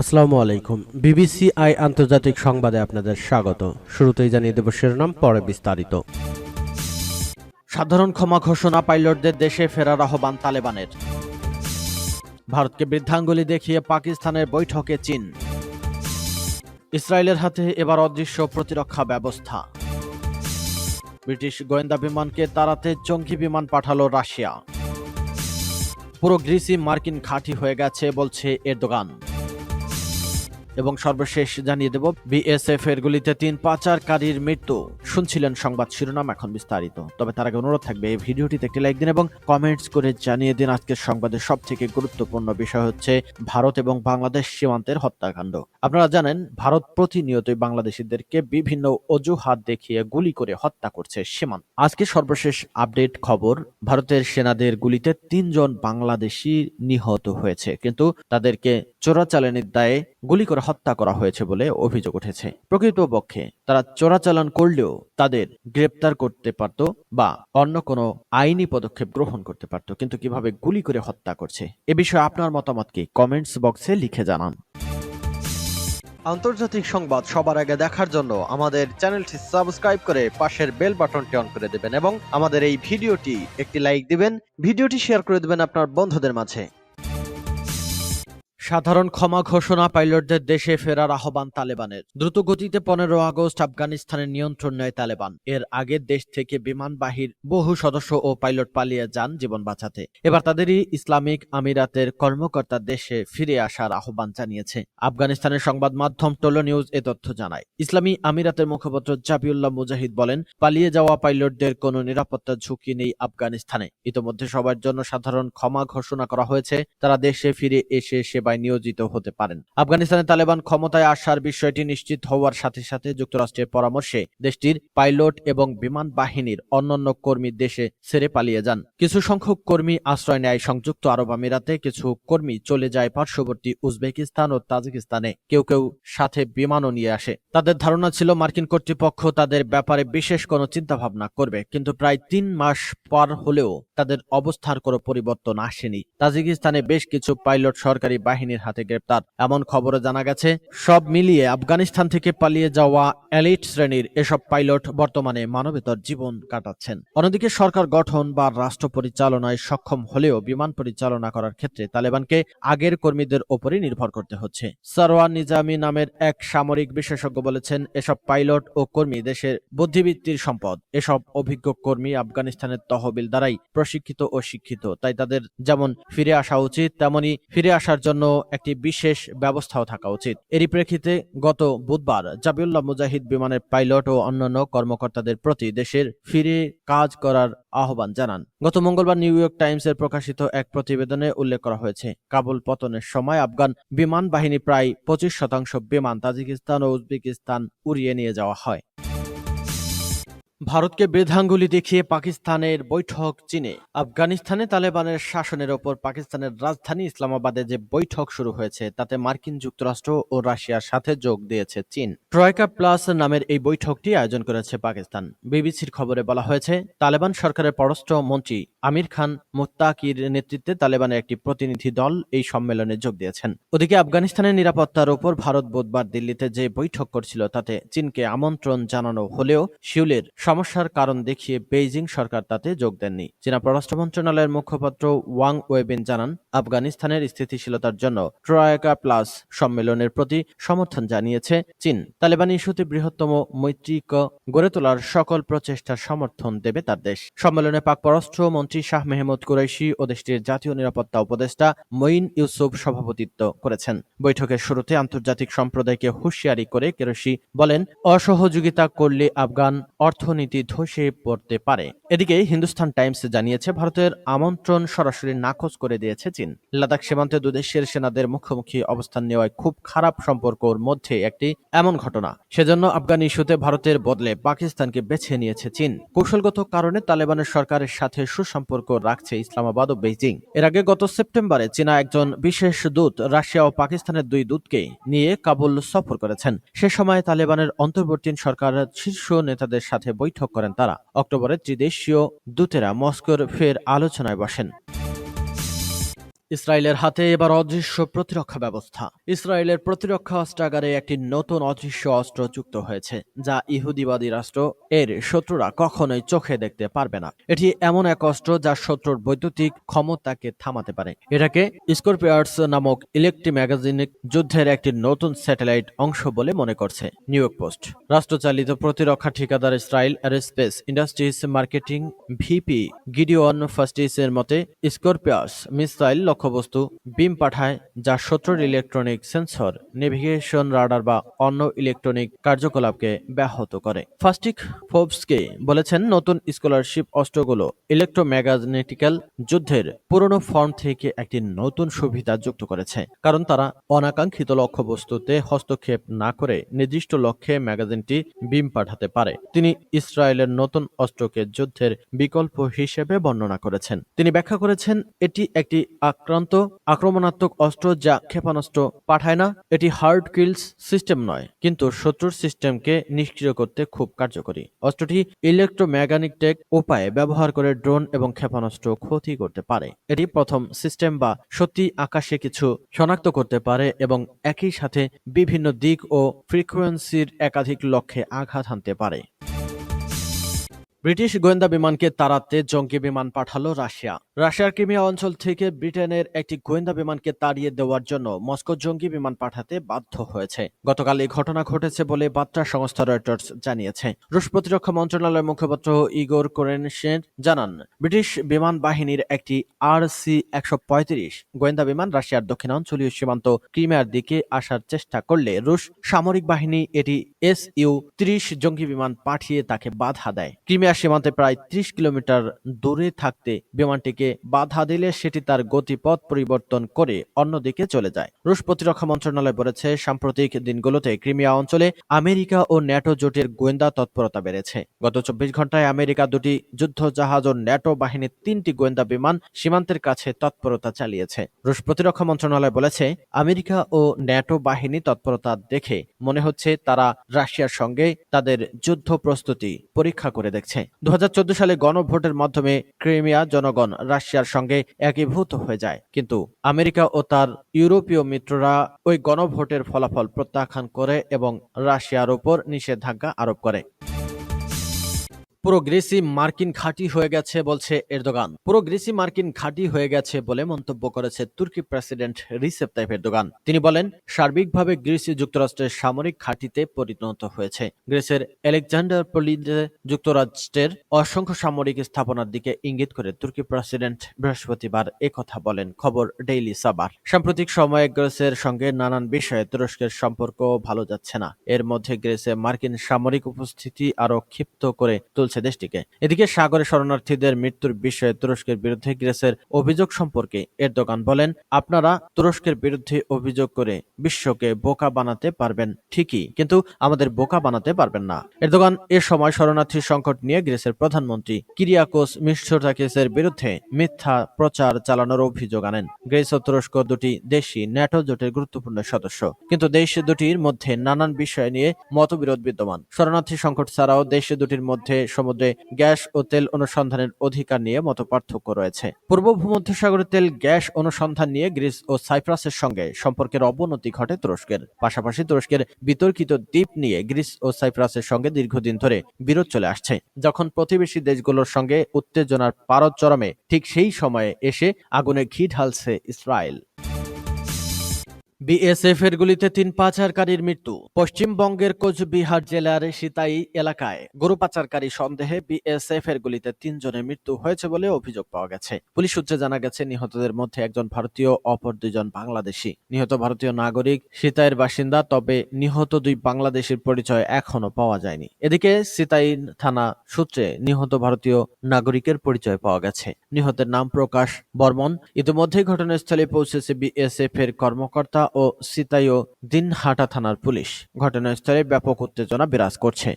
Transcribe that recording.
আসসালামু আলাইকুম। BBC I আন্তর্জাতিক সংবাদে আপনাদের স্বাগত। শুরুতেই জানিয়ে দেব শিরোনাম, পরে বিস্তারিত। সাধারণ ক্ষমা ঘোষণা পাইলটদের দেশে ফেরার আহ্বান তালেবানের। ভারতকে বৃদ্ধাঙ্গুলি দেখিয়ে পাকিস্তানের বৈঠকে চীন। ইসরায়েলের হাতে এবার অদৃশ্য প্রতিরক্ষা ব্যবস্থা। ব্রিটিশ গোয়েন্দা বিমানকে তাড়াতে জঙ্গি বিমান পাঠালো রাশিয়া। পুরো গ্রিসই মার্কিন খাঁটি হয়ে গেছে, বলছে এরদোগান। এবং সর্বশেষ জানিয়ে দেব, বিএসএফ এর গুলিতে তিন পাচারকারীর মৃত্যু। শুনছিলেন সংবাদ শিরোনাম এখন বিস্তারিত। তবে তার আগে অনুরোধ থাকবে, এই ভিডিওটিতে একটি লাইক দিন এবং কমেন্টস করে জানিয়ে দিন, আজকের সংবাদের সব থেকে গুরুত্বপূর্ণ বিষয় হচ্ছে ভারত এবং বাংলাদেশ সীমান্তের হত্যাকাণ্ড। আপনারা জানেন, ভারত প্রতিনিয়তই বাংলাদেশিদেরকে বিভিন্ন অজুহাত দেখিয়ে গুলি করে হত্যা করছে সীমান্ত। আজকে সর্বশেষ আপডেট খবর, ভারতের সেনাদের গুলিতে তিনজন বাংলাদেশি নিহত হয়েছে। কিন্তু তাদেরকে চোরাচালানির দায়ে গুলি করে হত্যা করা হয়েছে বলে অভিযোগ উঠেছে। প্রকৃতপক্ষে তারা চোরাচালান করলেও তাদের গ্রেপ্তার করতে পারত বা অন্য কোনো আইনি পদক্ষেপ গ্রহণ করতে পারত, কিন্তু কীভাবে গুলি করে হত্যা করছে, এ বিষয়ে আপনার মতামত কি? কমেন্টস বক্সে লিখে জানান। আন্তর্জাতিক সংবাদ সবার আগে দেখার জন্য আমাদের চ্যানেলটি সাবস্ক্রাইব করে পাশের বেল বাটনটি অন করে দেবেন এবং আমাদের এই ভিডিওটি একটি লাইক দিবেন, ভিডিওটি শেয়ার করে দেবেন আপনার বন্ধুদের মাঝে। সাধারণ ক্ষমা ঘোষণা পাইলটদের দেশে ফেরার আহ্বান তালেবানের। দ্রুত গতিতে পনেরো আগস্ট আফগানিস্তানের নিয়ন্ত্রণ নেয় তালেবান। এর আগে দেশ থেকে বিমান বাহির বহু সদস্য ও পাইলট পালিয়ে যান জীবন বাঁচাতে। এবার তাদেরই ইসলামিক আমিরাতের কর্মকর্তা দেশে ফিরে আসার আহ্বান জানিয়েছে। আফগানিস্তানের সংবাদ মাধ্যম টোলো নিউজ এ তথ্য জানায়, ইসলামী আমিরাতের মুখপাত্র জাবিউল্লাহ মুজাহিদ বলেন, পালিয়ে যাওয়া পাইলটদের কোনো নিরাপত্তা ঝুঁকি নেই আফগানিস্তানে। ইতোমধ্যে সবার জন্য সাধারণ ক্ষমা ঘোষণা করা হয়েছে। তারা দেশে ফিরে এসে সেবায় নিয়োজিত হতে পারেন। আফগানিস্তানে তালেবান ক্ষমতায় আসার বিষয়টি নিশ্চিত হওয়ার সাথে সাথে যুক্তরাষ্ট্রের পরামর্শে দেশটির পাইলট এবং বিমান বাহিনীর অন্যান্য কর্মী দেশে ছেড়ে পালিয়ে যান। কিছু সংখ্যক কর্মী আশ্রয় নেয় সংযুক্ত আরব আমিরাতে, কিছু কর্মী চলে যায় পার্শ্ববর্তী উজবেকিস্তান ও তাজিকিস্তানে। কেউ কেউ সাথে বিমানও নিয়ে আসে। তাদের ধারণা ছিল মার্কিন কর্তৃপক্ষ তাদের ব্যাপারে বিশেষ কোনো চিন্তাভাবনা করবে, কিন্তু প্রায় তিন মাস পার হলেও তাদের অবস্থার কোনো পরিবর্তন আসেনি। তাজিকিস্তানে বেশ কিছু পাইলট সরকারি বাহিনীর হাতে গ্রেপ্তার। এমন খবরে জানা গেছে, সব মিলিয়ে আফগানিস্তান থেকে পালিয়ে যাওয়া এলিট শ্রেণির এসব পাইলট বর্তমানে মানবেতর জীবন কাটাচ্ছেন। অন্যদিকে সরকার গঠন বা রাষ্ট্র পরিচালনায় সক্ষম হলেও বিমান পরিচালনা করার ক্ষেত্রে তালেবানকে আগের কর্মীদের ওপরই নির্ভর করতে হচ্ছে। সারওয়ান নিজামী নামের এক সামরিক বিশেষজ্ঞ বলেছেন, এসব পাইলট ও কর্মী দেশের বুদ্ধিবৃত্তির সম্পদ। এসব অভিজ্ঞ কর্মী আফগানিস্তানের তহবিল দ্বারাই প্রশিক্ষিত ও শিক্ষিত, তাই তাদের যেমন ফিরে আসা উচিত, তেমনি ফিরে আসার জন্য একটি বিশেষ ব্যবস্থাও থাকা উচিত। এরই প্রেক্ষিতে গত বুধবার জাবিউল্লাহ মুজাহিদ বিমানের পাইলট ও অন্যান্য কর্মকর্তাদের প্রতি দেশের ফিরে কাজ করার আহ্বান জানান। গত মঙ্গলবার নিউ ইয়র্ক টাইমসের প্রকাশিত এক প্রতিবেদনে উল্লেখ করা হয়েছে, কাবুল পতনের সময় আফগান বিমান বাহিনী প্রায় পঁচিশ শতাংশ বিমান তাজিকিস্তান ও উজবেকিস্তান উড়িয়ে নিয়ে যাওয়া হয়। ভারতকে বৃদ্ধাঙ্গুলি দেখিয়ে পাকিস্তানের বৈঠক চীনে। আফগানিস্তানে তালেবানের শাসনের ওপর পাকিস্তানের রাজধানী ইসলামাবাদে যে বৈঠক শুরু হয়েছে, তাতে মার্কিন যুক্তরাষ্ট্র ও রাশিয়ার সাথে যোগ দিয়েছে চীন। ট্রয়কা প্লাস নামের এই বৈঠকটি আয়োজন করেছে পাকিস্তান। বিবিসির খবরে বলা হয়েছে, তালেবান সরকারের পররাষ্ট্র মন্ত্রী আমির খান মুত্তাকির নেতৃত্বে তালেবানের একটি প্রতিনিধি দল এই সম্মেলনে যোগ দিয়েছেন। ওদিকে আফগানিস্তানের নিরাপত্তার ওপর ভারত বুধবার দিল্লিতে যে বৈঠক করছিল, তাতে চীনকে আমন্ত্রণ জানানো হলেও শিউলের সমস্যার কারণ দেখিয়ে বেইজিং সরকার তাতে যোগ দেননি। চীনা পররাষ্ট্র মন্ত্রণালয়ের মুখপাত্র ওয়াং ওয়েবিন জানান, আফগানিস্তানের স্থিতিশীলতার জন্য ট্রয়কা প্লাস সম্মেলনের প্রতি সমর্থন জানিয়েছে চীন। তালেবান ইস্যুতে বৃহত্তম মৈত্রিক গড়ে তোলার সকল প্রচেষ্টার সমর্থন দেবে তার দেশ। সম্মেলনে পাক পররাষ্ট্র মন্ত্রী শাহ মেহমুদ কুরাইশি ও দেশটির জাতীয় নিরাপত্তা উপদেষ্টা মঈন ইউসুফ সভাপতিত্ব করেছেন। বৈঠকের শুরুতে আন্তর্জাতিক সম্প্রদায়কে হুঁশিয়ারি করে কেরোসি বলেন, অসহযোগিতা করলে আফগান অর্থনীতি ধসে পড়তে পারে। এদিকে হিন্দুস্তান টাইমস জানিয়েছে, ভারতের আমন্ত্রণ সরাসরি নাকচ করে দিয়েছে চীন। লাদাখ সীমান্তে দুদেশের সেনাদের মুখোমুখি অবস্থান নেওয়ায় খুব খারাপ সম্পর্কর মধ্যে একটি এমন ঘটনা। সেজন্য আফগান ইস্যুতে ভারতের বদলে পাকিস্তানকে বেছে নিয়েছে চীন। কৌশলগত কারণে তালেবানের সরকারের সাথে সুসম্পর্ক রাখছে ইসলামাবাদ ও বেইজিং। এর আগে গত সেপ্টেম্বরে চীনা একজন বিশেষ দূত রাশিয়া ও পাকিস্তানের দুই দূতকে নিয়ে কাবুল সফর করেছেন। সে সময় তালেবানের অন্তর্বর্তী সরকারের শীর্ষ নেতাদের সাথে বৈঠক করেন তারা। অক্টোবরে ত্রিদেশীয় দূতেরা মস্কোর ফের আলোচনায় বসেন। ইসরায়েলের হাতে এবার অদৃশ্য প্রতিরক্ষা ব্যবস্থা। ইসরায়েলের প্রতিরক্ষা অস্ত্রাগারে একটি নতুন অদৃশ্য অস্ত্র যুক্ত হয়েছে, যা ইহুদিবাদী রাষ্ট্র এর শত্রুরা কখনোই চোখে দেখতে পারবে না। এটি এমন এক অস্ত্র যা শত্রুর বৈদ্যুতিক ক্ষমতাকে থামাতে পারে। এটাকে স্করপিয়ার্স নামক ইলেকট্রিম্যাগাজিনিক যুদ্ধের একটি নতুন স্যাটেলাইট অংশ বলে মনে করছে, নিউ ইয়র্ক পোস্ট। রাষ্ট্রচালিত প্রতিরক্ষা ঠিকাদার Israel Aerospace Industries marketing VP Gideon ফাস্টিসের মতে স্করপিয়াস মিসাইল লক্ষ্যবস্তু বিম পাঠায়, যা শত্রুর ইলেকট্রনিক সেন্সর নেভিগেশন রাডার বা অন্য ইলেকট্রনিক কার্যকলাপকে ব্যাহত করে। ফাস্টিক ফোবসকে বলেছেন, নতুন স্কলারশিপ অস্ত্রগুলো ইলেকট্রোম্যাগনেটিক্যাল যুদ্ধের পুরনো ফর্ম থেকে একটি নতুন সুবিধা যুক্ত করেছে, কারণ তারা অনাকাঙ্ক্ষিত লক্ষ্যবস্তুতে হস্তক্ষেপ না করে নির্দিষ্ট লক্ষ্যে ম্যাগাজিনটি বিম পাঠাতে পারে। তিনি ইসরায়েলের নতুন অস্ত্রকে যুদ্ধের বিকল্প হিসেবে বর্ণনা করেছেন। তিনি ব্যাখ্যা করেছেন, এটি একটি আক্রান্ত, আক্রমণাত্মক অস্ত্র যা ক্ষেপণাস্ত্র পাঠায় না, এটি হার্ড কিলস সিস্টেম নয়, কিন্তু শত্রুর সিস্টেমকে নিষ্ক্রিয় করতে খুব কার্যকরী। অস্ত্রটি ইলেকট্রোম্যাগানিক উপায়ে ব্যবহার করে ড্রোন এবং ক্ষেপণাস্ত্র ক্ষতি করতে পারে। এটি প্রথম সিস্টেম বা সত্যি আকাশে কিছু শনাক্ত করতে পারে এবং একই সাথে বিভিন্ন দিক ও ফ্রিকোয়েন্সির একাধিক লক্ষ্যে আঘাত হানতে পারে। ব্রিটিশ গোয়েন্দা বিমানকে তাড়াতে জঙ্গি বিমান পাঠালো রাশিয়া। রাশিয়ার ক্রিমিয়া অঞ্চল থেকে ব্রিটেনের একটি গোয়েন্দা বিমানকে তাড়িয়ে দেওয়ার জন্য মস্কো জঙ্গি বিমান পাঠাতে বাধ্য হয়েছে। গতকাল এই ঘটনা ঘটেছে বলে বার্তা সংস্থা রয়টার্স জানিয়েছে। রুশ প্রতিরক্ষা মন্ত্রণালয়ের মুখপাত্র ইগোর কোরেনশেন জানান, ব্রিটিশ বিমান বাহিনীর একটি আর সি একশো পঁয়ত্রিশ গোয়েন্দা বিমান রাশিয়ার দক্ষিণাঞ্চলীয় সীমান্ত ক্রিমিয়ার দিকে আসার চেষ্টা করলে রুশ সামরিক বাহিনী এটি এস ইউ ত্রিশ জঙ্গি বিমান পাঠিয়ে তাকে বাধা দেয়। ক্রিমিয়া সীমান্তে প্রায় ত্রিশ কিলোমিটার দূরে থাকতে বিমানটিকে বাধা দিলে সেটি তার গতিপথ পরিবর্তন করে অন্যদিকে চলে যায়। রুশ প্রতিরক্ষা মন্ত্রণালয় বলেছে, সাম্প্রতিক দিনগুলোতে ক্রিমিয়া অঞ্চলে আমেরিকা ও ন্যাটো জোটের গোয়েন্দা তৎপরতা বেড়েছে। গত চব্বিশ ঘন্টায় আমেরিকা দুটি যুদ্ধ জাহাজ ও ন্যাটো বাহিনীর তিনটি গোয়েন্দা বিমান সীমান্তের কাছে তৎপরতা চালিয়েছে। রুশ প্রতিরক্ষা মন্ত্রণালয় বলেছে, আমেরিকা ও ন্যাটো বাহিনী তৎপরতা দেখে মনে হচ্ছে তারা রাশিয়ার সঙ্গে তাদের যুদ্ধ প্রস্তুতি পরীক্ষা করে দেখছে। দু হাজার চোদ্দ সালে গণভোটের মাধ্যমে ক্রিমিয়া জনগণ রাশিয়ার সঙ্গে একীভূত হয়ে যায়। কিন্তু আমেরিকা ও তার ইউরোপীয় মিত্ররা ওই গণভোটের ফলাফল প্রত্যাখ্যান করে এবং রাশিয়ার উপর নিষেধাজ্ঞা আরোপ করে। পুরো গ্রিসি মার্কিন ঘাঁটি হয়ে গেছে বলছে এরদোগান। পুরো গ্রিসি মার্কিন ঘাঁটি হয়ে গেছে বলে মন্তব্য করেছে তুর্কি প্রেসিডেন্ট রিসেপ তাইপ এরদোগান। তিনি বলেন, সার্বিকভাবে গ্রিসি যুক্তরাষ্ট্রের সামরিক ঘাঁটিতে পরিণত হয়েছে। গ্রিসের আলেকজান্ডার পলিদে যুক্তরাষ্ট্রের অসংখ্য সামরিক স্থাপনার দিকে ইঙ্গিত করে তুর্কি প্রেসিডেন্ট বৃহস্পতিবার একথা বলেন, খবর ডেইলি সাবার সাম্প্রতিক সময়ে গ্রিসের সঙ্গে নানান বিষয়ে তুরস্কের সম্পর্ক ভালো যাচ্ছে না। এর মধ্যে গ্রিসে মার্কিন সামরিক উপস্থিতি আরও ক্ষিপ্ত করে তুলছে চলছে দেশটিকে। এদিকে সাগরে শরণার্থীদের মৃত্যুর বিষয়ে তুরস্কের বিরুদ্ধে গ্রেসের অভিযোগ সম্পর্কে এরদোগান বলেন, আপনারা তুরস্কের বিরুদ্ধে অভিযোগ করে বিশ্বকে বোকা বানাতে পারবেন ঠিকই, কিন্তু আমাদের বোকা বানাতে পারবেন না। এরদোগান এ সময় শরণার্থী সংকট নিয়ে গ্রেসের প্রধানমন্ত্রী কিরিয়াকোস মিশ্রটাকিসের বিরুদ্ধে মিথ্যা প্রচার চালানোর অভিযোগ আনেন। গ্রেস ও তুরস্ক দুটি দেশই ন্যাটো জোটের গুরুত্বপূর্ণ সদস্য। কিন্তু দেশ দুটির মধ্যে নানান বিষয় নিয়ে মতবিরোধ বিদ্যমান। শরণার্থী সংকট ছাড়াও দেশ দুটির মধ্যে সমুদ্রে গ্যাস ও তেল অনুসন্ধানের অধিকার নিয়ে মত পার্থক্য রয়েছে। পূর্ব ভূমধ্যসাগরের তেল, গ্যাস অনুসন্ধান নিয়ে গ্রিস ও সাইপ্রাসের সঙ্গে সম্পর্কের অবনতি ঘটে তুরস্কের। পাশাপাশি তুরস্কের বিতর্কিত দ্বীপ নিয়ে গ্রিস ও সাইপ্রাসের সঙ্গে দীর্ঘদিন ধরে বিরোধ চলে আসছে। যখন প্রতিবেশী দেশগুলোর সঙ্গে উত্তেজনার পারদ চরমে, ঠিক সেই সময়ে এসে আগুনে ঘি ঢালছে ইসরায়েল। বিএসএফ এর গুলিতে তিন পাচারকারীর মৃত্যু। পশ্চিমবঙ্গের কোচবিহার জেলার সিতাই এলাকায় গরু পাচারকারী সন্দেহে বিএসএফ এর গুলিতে তিনজনের মৃত্যু হয়েছে বলে অভিযোগ পাওয়া গেছে। পুলিশ সূত্রে জানা গেছে, নিহতদের মধ্যে একজন ভারতীয়, অপর দুজন বাংলাদেশি। নিহত ভারতীয় নাগরিক সিতাইয়ের বাসিন্দা, তবে নিহত দুই বাংলাদেশের পরিচয় এখনও পাওয়া যায়নি। এদিকে সিতাই থানা সূত্রে নিহত ভারতীয় নাগরিকের পরিচয় পাওয়া গেছে। নিহতের নাম প্রকাশ বর্মন। ইতিমধ্যে ঘটনাস্থলে পৌঁছেছে বিএসএফ এর কর্মকর্তা ও সিতাই ও দিনহাটা থানার পুলিশ ঘটনাস্থলে ব্যাপক উত্তেজনা বিরাজ করছে।